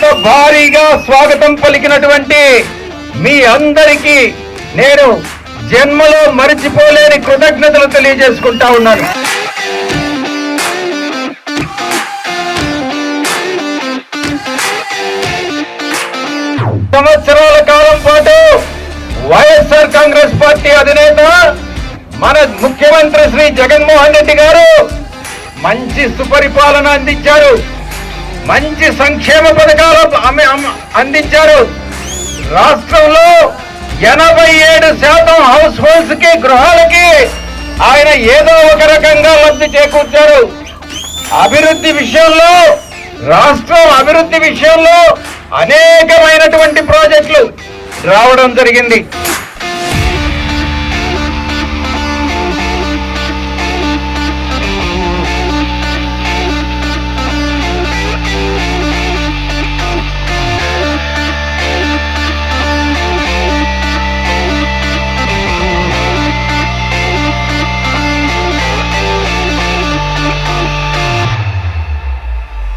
ఇంత భారీగా స్వాగతం పలికినటువంటి మీ అందరికీ నేను జన్మలో మరిచిపోలేని కృతజ్ఞతలు తెలియజేసుకుంటా ఉన్నాను. సంవత్సరాల కాలం పాటు వైఎస్ఆర్ కాంగ్రెస్ పార్టీ అధినేత మన ముఖ్యమంత్రి శ్రీ జగన్మోహన్ రెడ్డి గారు మంచి సుపరిపాలన అందించారు. మంచి సంక్షేమ పథకాలు అమ్మ- అందించారు. రాష్ట్రంలో ఎనభై ఏడు శాతం హౌస్ హోల్డ్స్కి గృహాలకి ఆయన ఏదో ఒక రకంగా లబ్ధి చేకూర్చారు. అభివృద్ధి విషయంలో రాష్ట్రం అభివృద్ధి విషయంలో అనేకమైనటువంటి ప్రాజెక్టులు రావడం జరిగింది.